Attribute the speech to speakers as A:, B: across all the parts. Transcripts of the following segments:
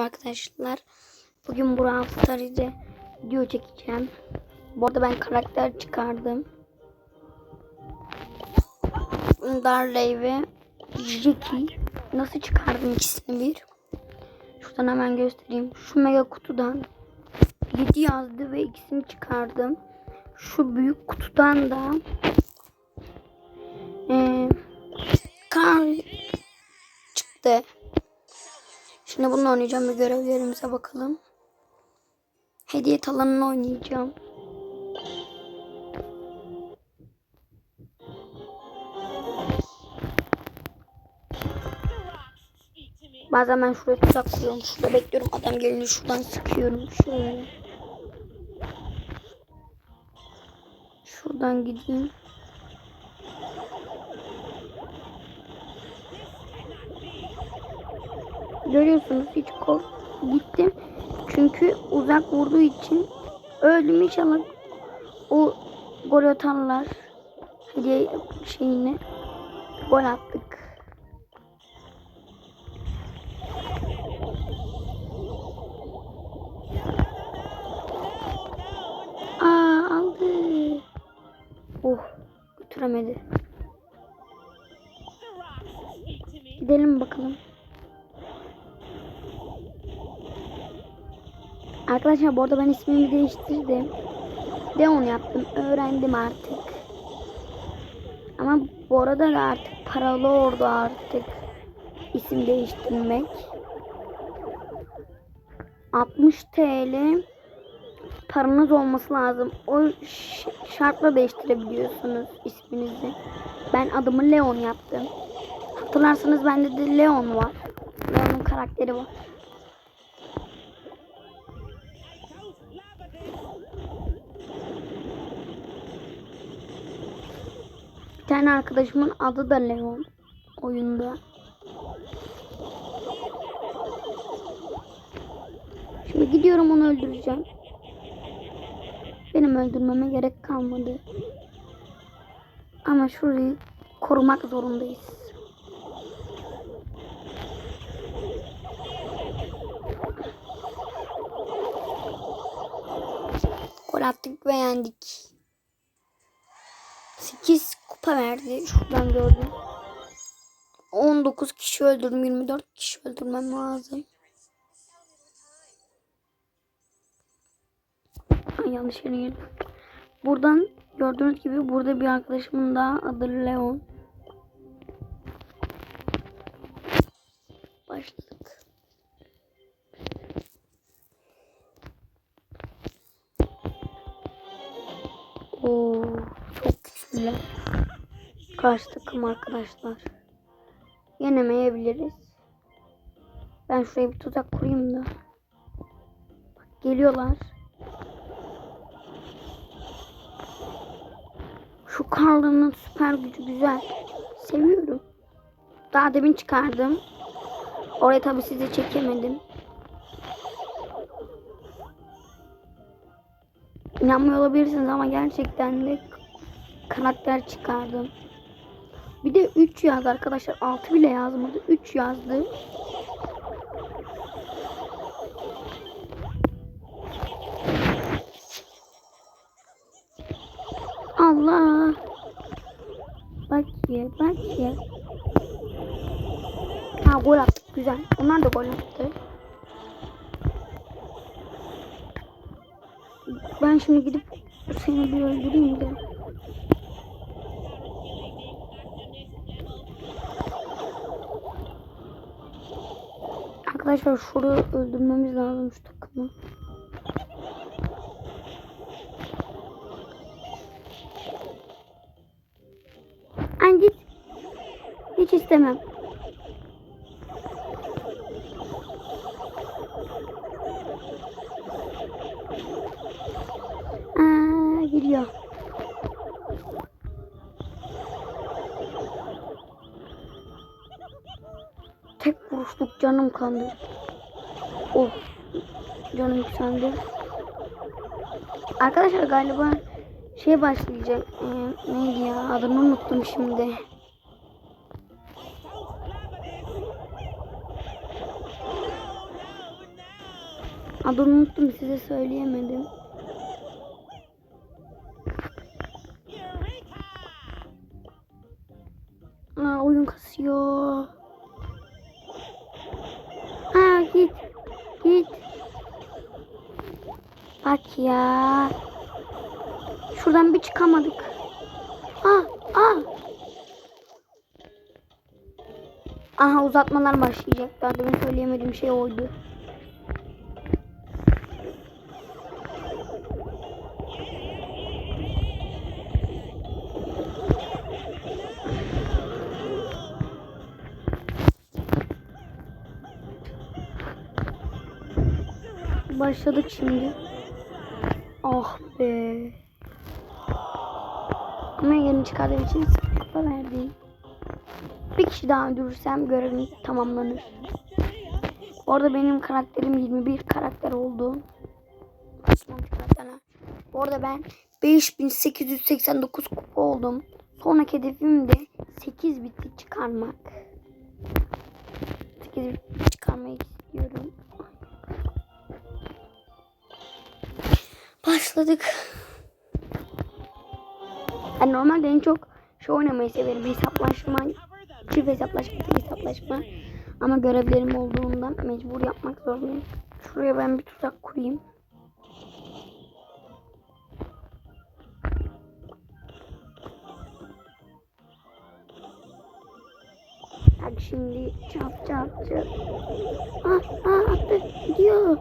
A: Merhaba arkadaşlar. Bugün Burak Star'da video çekeceğim. Bu arada ben karakter çıkardım. Darley ve Jackie. Nasıl çıkardım ikisini bir? Şuradan hemen göstereyim. Şu mega kutudan 7 yazdı ve ikisini çıkardım. Şu büyük kutudan da eee kar çıktı. Şimdi bununla oynayacağım ve görevlerimize bakalım. Hediye alanını oynayacağım. Bazen ben şuraya tuzak kuruyorum. Şurada bekliyorum. Adam gelince şuradan sıkıyorum. Şöyle. Şuradan gideyim. Görüyorsunuz hiç kork gittim. Çünkü uzak vurduğu için öldüm inşallah. O gol atarlar. Hediye şeyini gol attık. Aa aldı. Oh götüremedi. Gidelim bakalım. Arkadaşlar bu arada ben ismimi değiştirdim. Deon yaptım. Öğrendim artık. Ama bu arada da artık paralı oldu artık. isim değiştirmek. 60 TL paranız olması lazım. O şartla değiştirebiliyorsunuz isminizi. Ben adımı Leon yaptım. Hatırlarsanız bende de Leon var. Leon'un karakteri var. Tane arkadaşımın adı da Leon oyunda. Şimdi gidiyorum onu öldüreceğim. Benim öldürmeme gerek kalmadı. Ama şurayı korumak zorundayız. Gol attık ve yendik. 8 kupa verdi. Şuradan gördüm. 19 kişi öldürdüm. 24 kişi öldürmem lazım. Yanlış yere girdim. Buradan gördüğünüz gibi burada bir arkadaşımın daha adı Leon. Karşı takım arkadaşlar. Yenemeyebiliriz. Ben şuraya bir tuzak kurayım da. Bak geliyorlar. Şu Carl'ın süper gücü güzel. Seviyorum. Daha demin çıkardım. Oraya tabii sizi çekemedim. İnanmıyor olabilirsiniz ama gerçekten de karakter çıkardım. Bir de 3 yazdı arkadaşlar. 6 bile yazmadı. 3 yazdı. Allah. Bak ya bak ya. Ha gol attık güzel. Onlar da gol attı. Ben şimdi gidip seni bir öldüreyim de. Arkadaşlar şurayı öldürmemiz lazım şu takımı. An git. Hiç istemem. Aa, geliyor. Tek vuruşluk canım kandı. Of. Canım yükseldi. Arkadaşlar galiba şey başlayacak. Ee, neydi ya? Adını unuttum şimdi. Adını unuttum size söyleyemedim. Ya. Şuradan bir çıkamadık. Aa, aa. Aha uzatmalar başlayacak. Daha demin söyleyemediğim şey oydu. Başladık şimdi. Ah be. Ama yeni çıkardığım için sıkıntı verdim. Bir kişi daha öldürürsem görevim tamamlanır. Orada benim karakterim 21 karakter oldu. Başlamış karakterler. Orada ben 5889 kupa oldum. Sonraki hedefim de 8 bitlik çıkarmak. 8 bitlik çıkarmayı istiyorum. Başladık. Ben normalde en çok şu oynamayı severim. Hesaplaşma, çift hesaplaşma, hesaplaşma. Ama görevlerim olduğundan mecbur yapmak zorundayım. Şuraya ben bir tuzak kurayım. Bak şimdi çap çap çap. Ah ah attı gidiyor.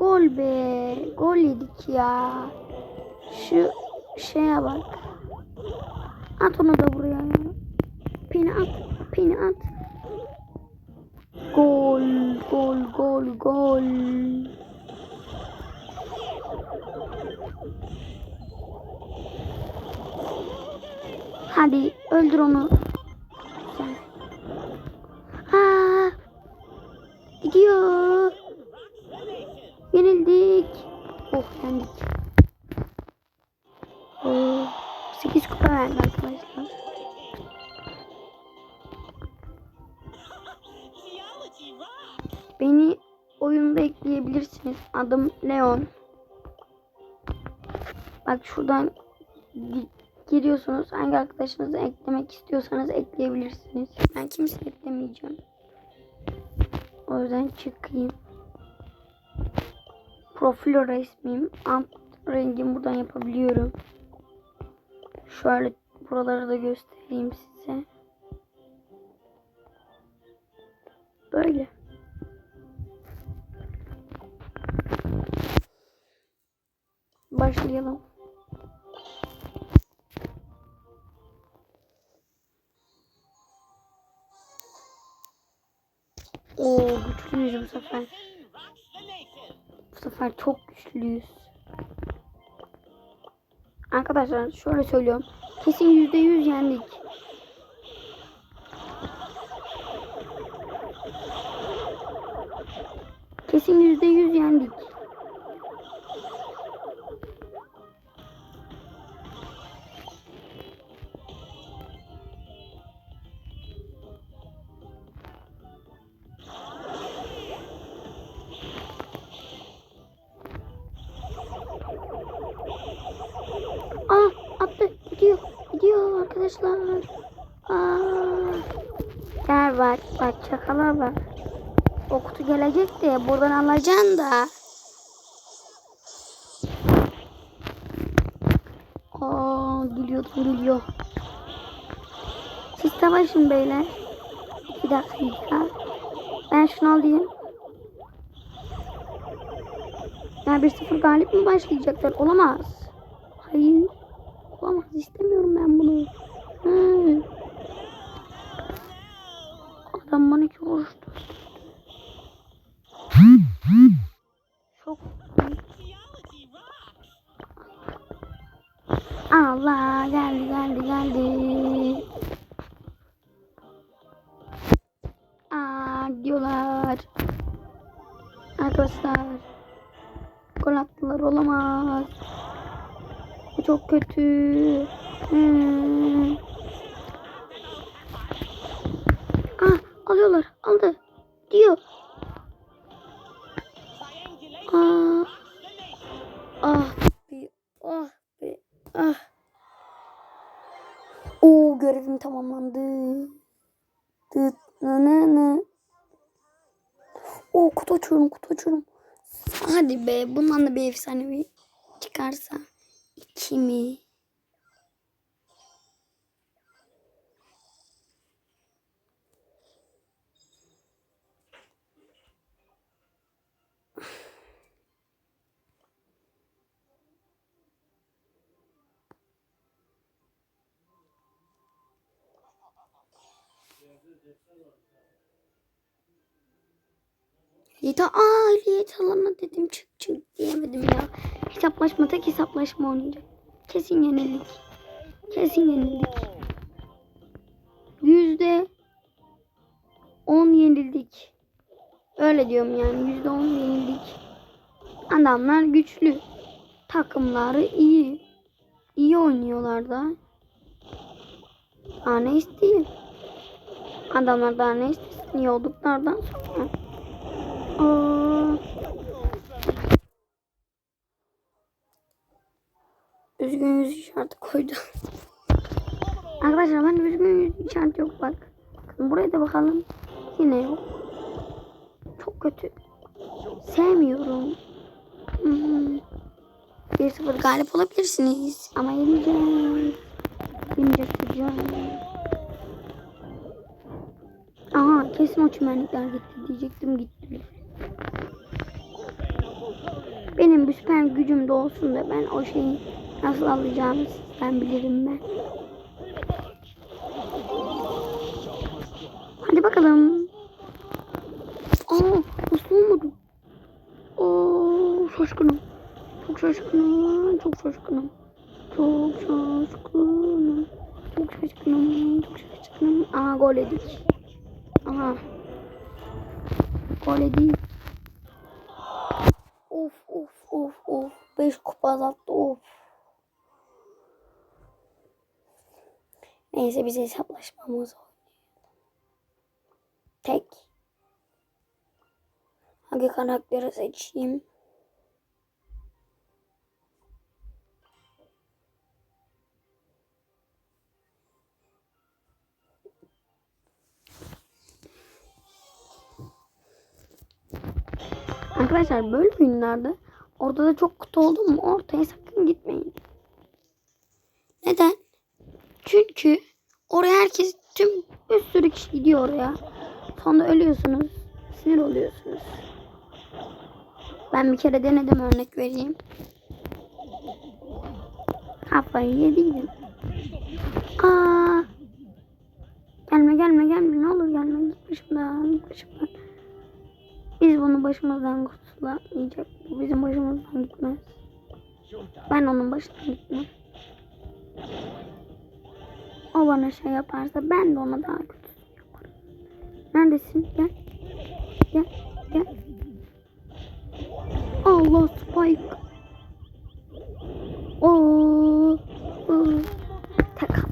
A: Gol be. Gol yedik ya. Şu şeye bak. At onu da buraya ya. Pini at. Pini at. Gol. Gol. Gol. Gol. Hadi öldür onu. Güzel. Aa, gidiyor. 8 kupa verdi arkadaşlar. Beni oyunda ekleyebilirsiniz. Adım Leon. Bak şuradan gi- giriyorsunuz. Hangi arkadaşınızı eklemek istiyorsanız ekleyebilirsiniz. Ben kimseyi eklemeyeceğim. O yüzden çıkayım. Profil resmim. Alt rengim buradan yapabiliyorum. Şöyle buraları da göstereyim size. Böyle. Başlayalım. Oo güçlüyüz bu sefer. Bu sefer çok güçlüyüz. Arkadaşlar şöyle söylüyorum. Kesin yüzde yüz yendik. Kesin yüzde yüz yendik. Bak. O kutu gelecek de buradan alacaksın da. Aa geliyor geliyor. Siz savaşın beyler. Bir dakika. Ben şunu alayım. Ya 1-0 galip mi başlayacaklar? Olamaz. Hayır. Olamaz. istemiyorum ben bunu. Hı. Adam bana çok uğraştı. Çok. Allah geldi geldi geldi. Aa diyorlar. Arkadaşlar. Gol attılar olamaz. Bu çok kötü. Hmm. Alıyorlar. Aldı. Diyor. Ah. Ah. bir Ah. Ah. Oo görevim tamamlandı. Dıt nı nı nı. Oo kutu açıyorum kutu açıyorum. Hadi be bundan da bir efsanevi çıkarsa. iki mi? Lita aa Lita alana dedim çık çık diyemedim ya. Hesaplaşma tek hesaplaşma oynayacak. Kesin yenilik. Kesin yenilik. Yüzde on yenildik. Öyle diyorum yani yüzde on yenildik. Adamlar güçlü. Takımları iyi. İyi oynuyorlar da. Daha ne isteyeyim? Adamlar daha ne istesin iyi olduklardan sonra. Üzgün yüz işareti koydu. Arkadaşlar ben üzgün yüz işareti yok bak. Buraya da bakalım. Yine yok. Çok kötü. Sevmiyorum. Hmm. 1-0 galip olabilirsiniz. Ama yeneceğim. Aha kesin o çimenlikler gitti diyecektim gitti. Benim bir süper gücüm de olsun da ben o şeyi nasıl alacağımı sizden bilirim ben. Hadi bakalım. Aa nasıl olmadı? Oo şaşkınım. Çok şaşkınım. Çok şaşkınım. Çok şaşkınım. Çok şaşkınım. Çok şaşkınım. Aa gol yedik. Aha. Gol değil. Of of of of. 5 kupa azalttı of. Neyse biz hesaplaşmamız. Tek. Hangi karakteri seçeyim? Arkadaşlar böyle oyunlarda ortada çok kutu oldu mu ortaya sakın gitmeyin. Neden? Çünkü oraya herkes tüm bir sürü kişi gidiyor oraya. Sonra ölüyorsunuz. Sinir oluyorsunuz. Ben bir kere denedim örnek vereyim. Kafayı yedim. Aa! Gelme gelme gelme ne olur gelme git başımdan git başımdan. Biz bunu başımızdan kurtulamayacak. Bu bizim başımızdan gitmez. Ben onun başından gitmem. O bana şey yaparsa ben de ona daha kötü yaparım. Neredesin? Gel. Gel. Gel. Allah Spike. Oo. Tek attı.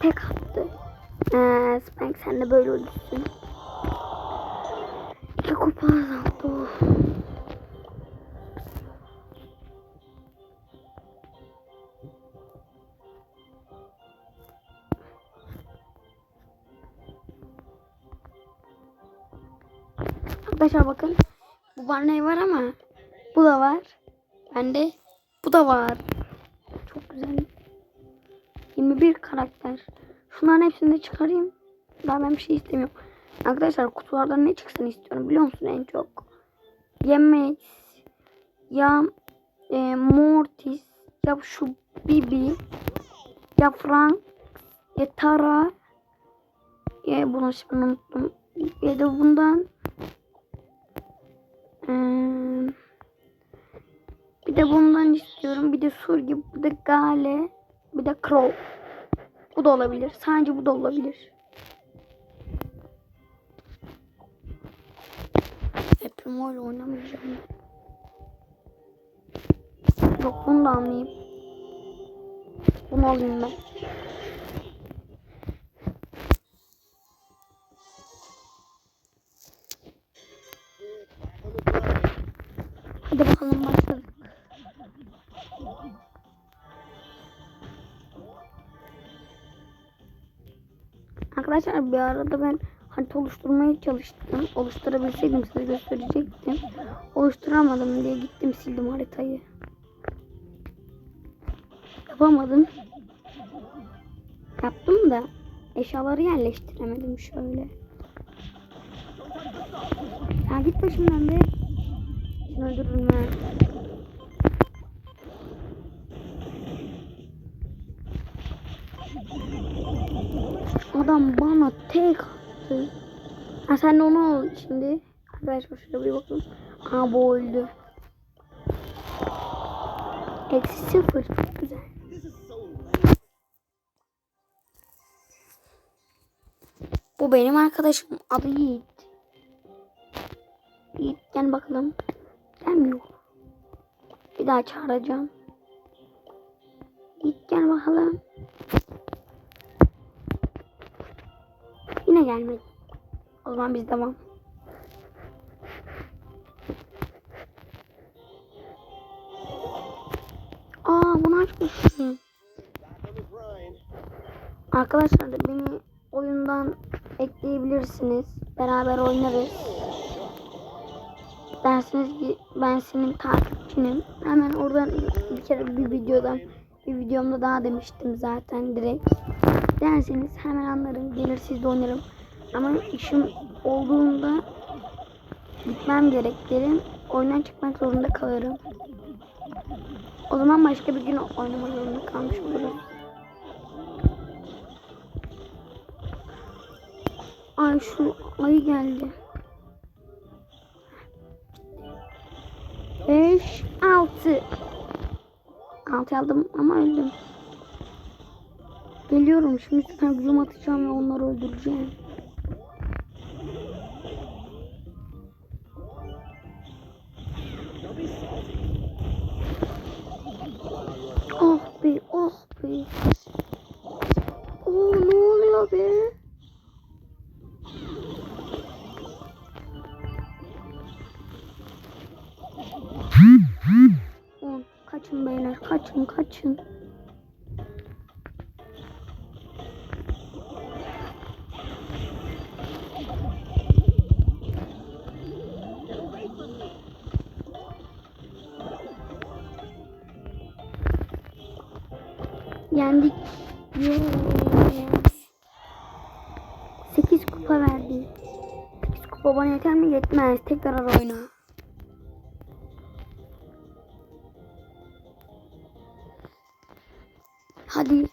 A: Tek attı. Ee, Spike sen de böyle ölürsün. İki kupa azaldı. Arkadaşlar bakın. Bu barney var ama bu da var. Bende bu da var. Çok güzel. 21 karakter. Şunların hepsini de çıkarayım. Daha ben bir şey istemiyorum. Arkadaşlar kutulardan ne çıksın istiyorum biliyor musun en çok? Yemek ya e, Mortis ya şu Bibi ya Frank ya Tara ya bunu şimdi unuttum ya da bundan Hmm. bir de bundan istiyorum bir de Surgi bir de Gale bir de Crow bu da olabilir sadece bu da olabilir İle oynamayacağım. Yok bunu da almayayım. Bunu alayım ben. Hadi bakalım başladık. Arkadaşlar bir arada ben harita oluşturmaya çalıştım. Oluşturabilseydim size gösterecektim. Oluşturamadım diye gittim sildim haritayı. Yapamadım. Yaptım da eşyaları yerleştiremedim şöyle. Ya git başımdan be. Seni öldürürüm ha. Adam bana tek attı. Ha sen de onu ol şimdi. Arkadaşlar şöyle bir bakın. Aa bu öldü. Eksi sıfır. Çok güzel. Bu benim arkadaşım. Adı Yiğit. Yiğit gel bakalım. Gelmiyor. Bir daha çağıracağım. Yiğit gel bakalım. Yine gelmedi. O zaman biz devam. Aa bunu açmışım. Arkadaşlar da beni oyundan ekleyebilirsiniz. Beraber oynarız. Dersiniz ki ben senin takipçinim. Hemen oradan bir kere bir videodan bir videomda daha demiştim zaten direkt. Derseniz hemen anlarım. Gelir sizde oynarım. Ama işim olduğunda gitmem gerek derim. Oyundan çıkmak zorunda kalırım. O zaman başka bir gün oynamak zorunda kalmış olurum. Ay şu ayı geldi. 5 6 6 aldım ama öldüm. Geliyorum şimdi süper gücüm atacağım ve onları öldüreceğim. 8 kupa bana yeter mi? Yetmez. Tekrar oyna. Hadi.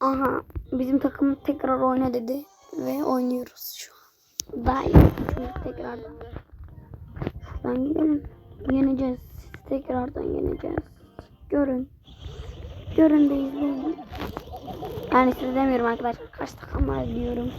A: Aha. Bizim takım tekrar oyna dedi. Ve oynuyoruz şu an. Daha iyi. Şuradan gidelim. Yeneceğiz. Tekrardan yeneceğiz. Görün. Görün de izleyin. Yani size demiyorum arkadaşlar. Kaç takım var diyorum.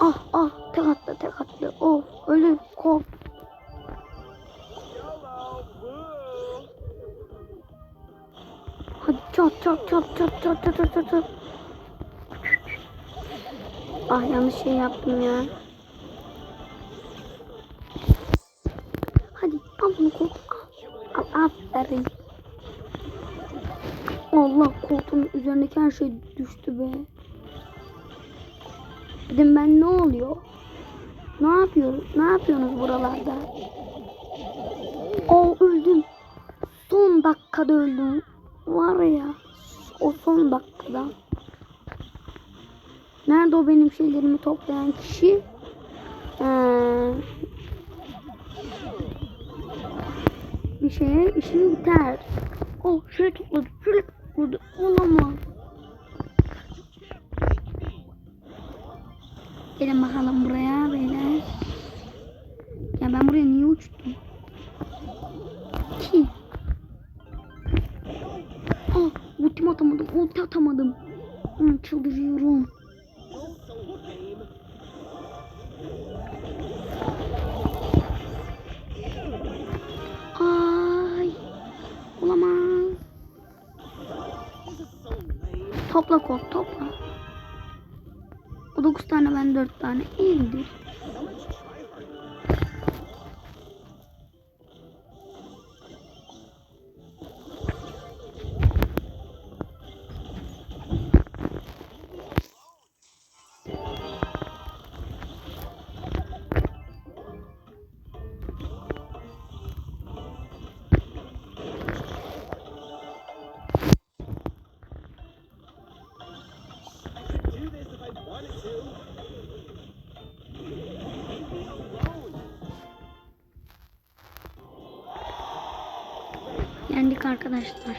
A: Ah ah tek attı tek attı. Of ölür kop. Hadi çat çat çat çat çat çat çat çat. Ah yanlış şey yaptım ya. Hadi al bunu kop. Al, al aferin. Allah koltuğun üzerindeki her şey düştü be. Dedim ben ne oluyor? Ne yapıyoruz? Ne yapıyorsunuz buralarda? O öldüm. Son dakikada öldüm. Var ya. O son dakikada. Nerede o benim şeylerimi toplayan kişi? Ee, bir şeye işim biter. Oh şöyle topladı. Şöyle topladı. Olamaz. Gelin bakalım buraya beyler. Ya ben buraya niye uçtum? Ki. Ah ultim atamadım. Ulti atamadım. Hı, çıldırıyorum. Ay. Olamaz. Topla kol topla. O 9 tane ben 4 tane. İyidir. Öğrendik arkadaşlar.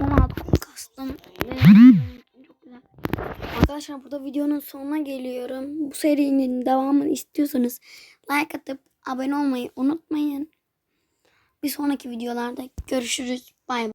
A: 16 kastım. ve Çok güzel. Arkadaşlar burada videonun sonuna geliyorum. Bu serinin devamını istiyorsanız like atıp abone olmayı unutmayın. Bir sonraki videolarda görüşürüz. Bay bay.